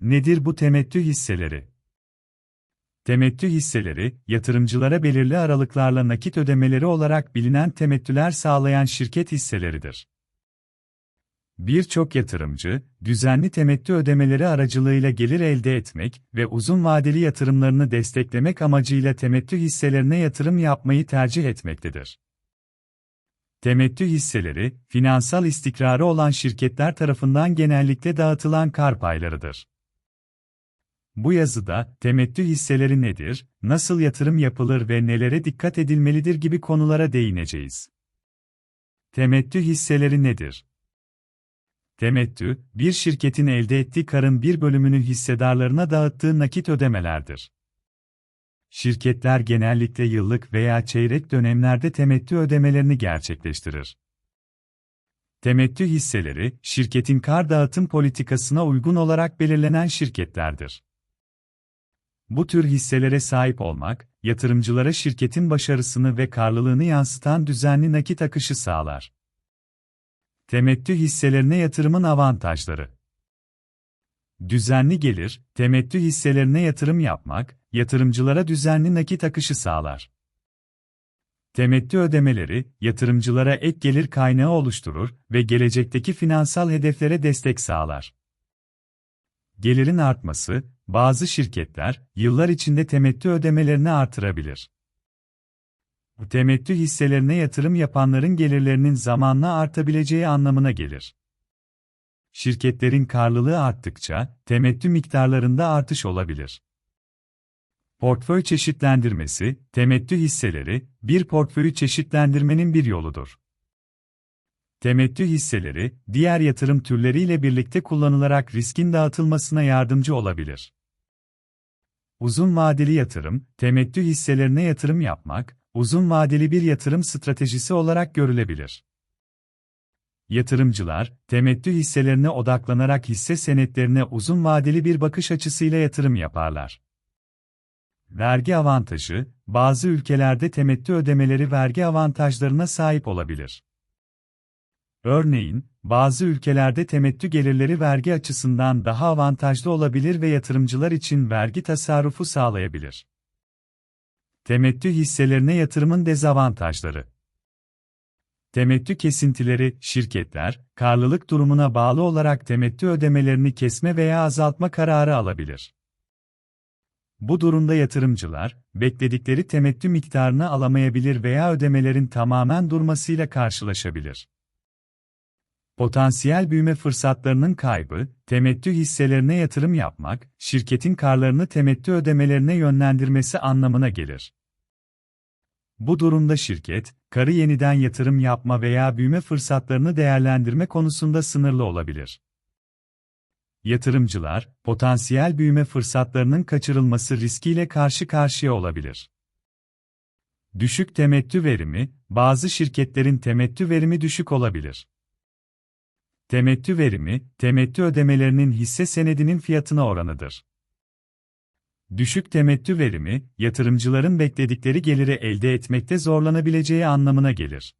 Nedir bu temettü hisseleri? Temettü hisseleri, yatırımcılara belirli aralıklarla nakit ödemeleri olarak bilinen temettüler sağlayan şirket hisseleridir. Birçok yatırımcı, düzenli temettü ödemeleri aracılığıyla gelir elde etmek ve uzun vadeli yatırımlarını desteklemek amacıyla temettü hisselerine yatırım yapmayı tercih etmektedir. Temettü hisseleri, finansal istikrarı olan şirketler tarafından genellikle dağıtılan kar paylarıdır. Bu yazıda, temettü hisseleri nedir, nasıl yatırım yapılır ve nelere dikkat edilmelidir gibi konulara değineceğiz. Temettü hisseleri nedir? Temettü, bir şirketin elde ettiği karın bir bölümünü hissedarlarına dağıttığı nakit ödemelerdir. Şirketler genellikle yıllık veya çeyrek dönemlerde temettü ödemelerini gerçekleştirir. Temettü hisseleri, şirketin kar dağıtım politikasına uygun olarak belirlenen şirketlerdir. Bu tür hisselere sahip olmak, yatırımcılara şirketin başarısını ve karlılığını yansıtan düzenli nakit akışı sağlar. Temettü hisselerine yatırımın avantajları Düzenli gelir, temettü hisselerine yatırım yapmak, yatırımcılara düzenli nakit akışı sağlar. Temettü ödemeleri, yatırımcılara ek gelir kaynağı oluşturur ve gelecekteki finansal hedeflere destek sağlar. Gelirin artması, bazı şirketler, yıllar içinde temettü ödemelerini artırabilir. Bu temettü hisselerine yatırım yapanların gelirlerinin zamanla artabileceği anlamına gelir. Şirketlerin karlılığı arttıkça, temettü miktarlarında artış olabilir. Portföy çeşitlendirmesi, temettü hisseleri, bir portföyü çeşitlendirmenin bir yoludur. Temettü hisseleri, diğer yatırım türleriyle birlikte kullanılarak riskin dağıtılmasına yardımcı olabilir. Uzun vadeli yatırım, temettü hisselerine yatırım yapmak, uzun vadeli bir yatırım stratejisi olarak görülebilir. Yatırımcılar, temettü hisselerine odaklanarak hisse senetlerine uzun vadeli bir bakış açısıyla yatırım yaparlar. Vergi avantajı, bazı ülkelerde temettü ödemeleri vergi avantajlarına sahip olabilir. Örneğin, bazı ülkelerde temettü gelirleri vergi açısından daha avantajlı olabilir ve yatırımcılar için vergi tasarrufu sağlayabilir. Temettü hisselerine yatırımın dezavantajları Temettü kesintileri, şirketler, karlılık durumuna bağlı olarak temettü ödemelerini kesme veya azaltma kararı alabilir. Bu durumda yatırımcılar, bekledikleri temettü miktarını alamayabilir veya ödemelerin tamamen durmasıyla karşılaşabilir. Potansiyel büyüme fırsatlarının kaybı, temettü hisselerine yatırım yapmak, şirketin karlarını temettü ödemelerine yönlendirmesi anlamına gelir. Bu durumda şirket, karı yeniden yatırım yapma veya büyüme fırsatlarını değerlendirme konusunda sınırlı olabilir. Yatırımcılar, potansiyel büyüme fırsatlarının kaçırılması riskiyle karşı karşıya olabilir. Düşük temettü verimi, bazı şirketlerin temettü verimi düşük olabilir. Temettü verimi, temettü ödemelerinin hisse senedinin fiyatına oranıdır. Düşük temettü verimi, yatırımcıların bekledikleri geliri elde etmekte zorlanabileceği anlamına gelir.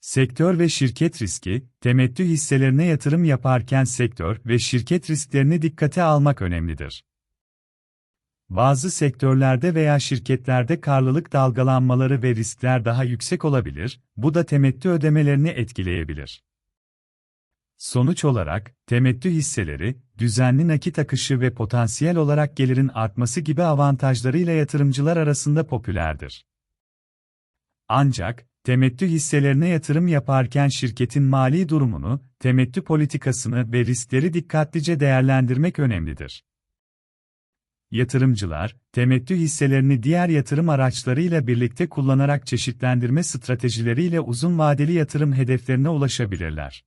Sektör ve şirket riski, temettü hisselerine yatırım yaparken sektör ve şirket risklerini dikkate almak önemlidir. Bazı sektörlerde veya şirketlerde karlılık dalgalanmaları ve riskler daha yüksek olabilir, bu da temettü ödemelerini etkileyebilir. Sonuç olarak, temettü hisseleri, düzenli nakit akışı ve potansiyel olarak gelirin artması gibi avantajlarıyla yatırımcılar arasında popülerdir. Ancak, temettü hisselerine yatırım yaparken şirketin mali durumunu, temettü politikasını ve riskleri dikkatlice değerlendirmek önemlidir. Yatırımcılar, temettü hisselerini diğer yatırım araçlarıyla birlikte kullanarak çeşitlendirme stratejileriyle uzun vadeli yatırım hedeflerine ulaşabilirler.